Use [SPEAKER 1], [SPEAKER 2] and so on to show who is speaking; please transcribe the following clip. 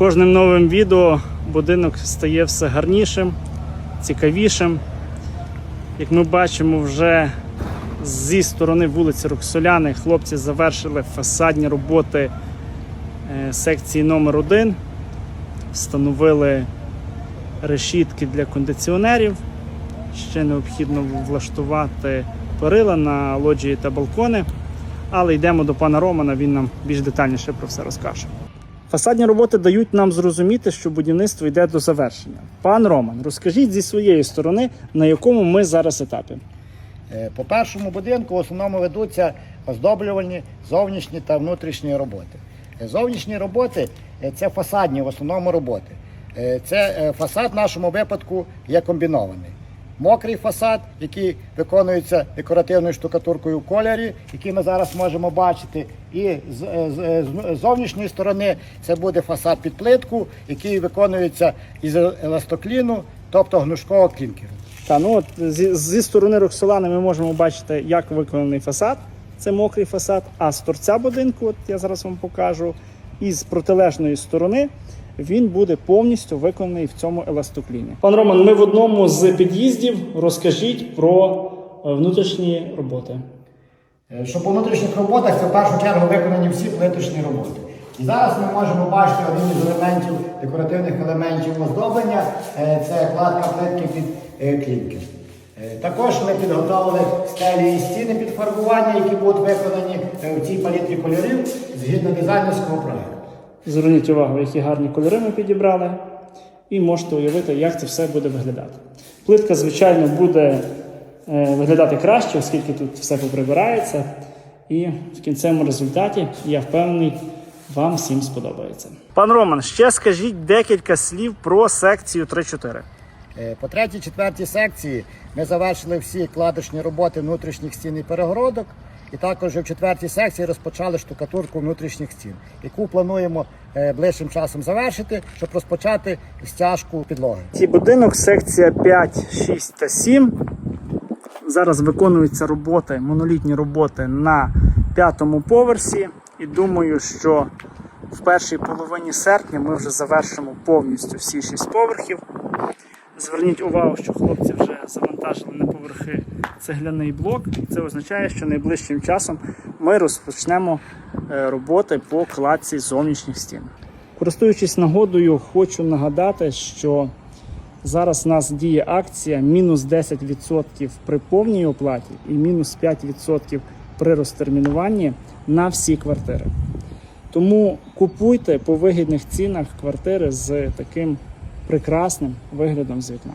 [SPEAKER 1] кожним новим відео будинок стає все гарнішим, цікавішим. Як ми бачимо, вже зі сторони вулиці Роксоляни хлопці завершили фасадні роботи е, секції номер 1 встановили решітки для кондиціонерів. Ще необхідно влаштувати перила на лоджії та балкони. Але йдемо до пана Романа, він нам більш детальніше про все розкаже. Фасадні роботи дають нам зрозуміти, що будівництво йде до завершення. Пан Роман, розкажіть зі своєї сторони, на якому ми зараз етапі.
[SPEAKER 2] Е, По першому будинку в основному ведуться оздоблювальні зовнішні та внутрішні роботи. Е, Зовнішні роботи е, це фасадні в основному роботи. Це фасад в нашому випадку є комбінований. Мокрий фасад, який виконується декоративною штукатуркою в кольорі, який ми зараз можемо бачити. І з, е, з- е, з зовнішньої сторони це буде фасад під плитку, який виконується із еластокліну, тобто гнучкового клінкеру.
[SPEAKER 1] Та ну от зі, зі сторони Роксолани ми можемо бачити, як виконаний фасад. Це мокрий фасад. А з торця будинку, от я зараз вам покажу, і з протилежної сторони він буде повністю виконаний в цьому еластокліні. Пан Роман, ми в одному з під'їздів розкажіть про е, внутрішні роботи.
[SPEAKER 2] Е, Що по внутрішніх роботах це в першу чергу виконані всі плиточні роботи. І зараз ми можемо бачити один із елементів, декоративних елементів оздоблення е, це кладка плитки під клінки. Е, Також ми підготовили стелі і стіни під фарбування, які будуть виконані в цій палітрі кольорів згідно дизайнерського проєкту.
[SPEAKER 1] Зверніть увагу, які гарні кольори ми підібрали, і можете уявити, як це все буде виглядати. Плитка, звичайно, буде е, виглядати краще, оскільки тут все поприбирається. І в кінцевому результаті, я впевнений, вам всім сподобається. Пан Роман, ще скажіть декілька слів про секцію 3-4.
[SPEAKER 2] Е, По третій, четвертій секції ми завершили всі кладочні роботи внутрішніх стін і перегородок. І також в четвертій секції розпочали штукатурку внутрішніх стін, яку плануємо е, ближчим часом завершити, щоб розпочати стяжку підлоги.
[SPEAKER 1] Ці будинок, секція 5, 6 та 7. Зараз виконуються роботи, монолітні роботи на п'ятому поверсі. І думаю, що в першій половині серпня ми вже завершимо повністю всі 6 поверхів. Зверніть увагу, що хлопці вже завантажили на поверхи цегляний блок. Це означає, що найближчим часом ми розпочнемо е, роботи по кладці зовнішніх стін. Користуючись нагодою, хочу нагадати, що зараз у нас діє акція мінус 10% при повній оплаті і мінус 5% при розтермінуванні на всі квартири. Тому купуйте по вигідних цінах квартири з таким прекрасним виглядом з вікна.